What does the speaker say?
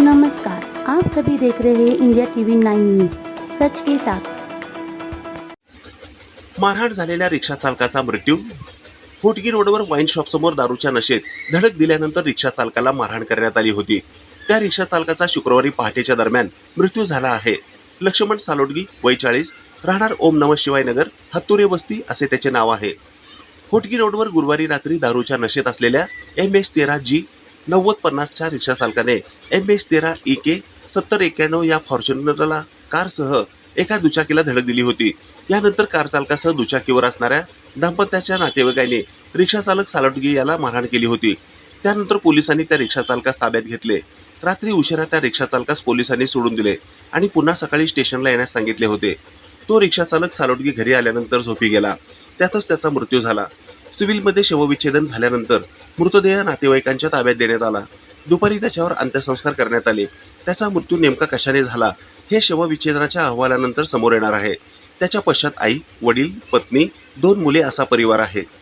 नमस्कार आप सभी देख रहे हैं इंडिया टीवी नाइन न्यूज सच के साथ। मारहाण झालेल्या रिक्षा चालकाचा मृत्यू? होटगी रोडवर वाईन शॉपसमोर दारूच्या नशेत धडक दिल्यानंतर रिक्षा चालकाला मारहाण करण्यात आली होती. त्या रिक्षा चालकाचा शुक्रवारी पहाटेच्या दरम्यान मृत्यू झाला आहे. लक्ष्मण सालोडगी वय चाळीस राहणार ओम नम शिवाय नगर हत्तुरे वस्ती असे त्याचे नाव आहे. होटगी रोडवर गुरुवारी रात्री दारूच्या नशेत असलेल्या एम एस तेरा जी नव्वद पन्नासच्या रिक्षा चालकाने एम एच तेरा ई के सत्तर एक्क्याण्णव या फॉर्च्युनरला कारसह एका दुचाकीला धडक दिली होती. यानंतर कार चालकासह दुचाकीवर असणाऱ्या दाम्पत्याच्या नातेवाईकांनी रिक्षा चालक सालटगी याला मारहाण केली होती. त्यानंतर पोलिसांनी त्या रिक्षा चालकास ताब्यात घेतले. रात्री उशिरा त्या रिक्षा चालकास पोलिसांनी सोडून दिले आणि पुन्हा सकाळी स्टेशनला येण्यास सांगितले होते. तो रिक्षा चालक सालोटगी घरी आल्यानंतर झोपी गेला. त्यातच त्याचा मृत्यू झाला. सिव्हिलमध्ये शवविच्छेदन झाल्यानंतर मृतदेह नातेवाईकांच्या ताब्यात देण्यात आला. दुपारी त्याच्यावर अंत्यसंस्कार करण्यात आले. त्याचा मृत्यू नेमका कशाने झाला हे शवविच्छेदनाच्या अहवालानंतर समोर येणार आहे. त्याच्या पश्चात आई वडील पत्नी दोन मुले असा परिवार आहे.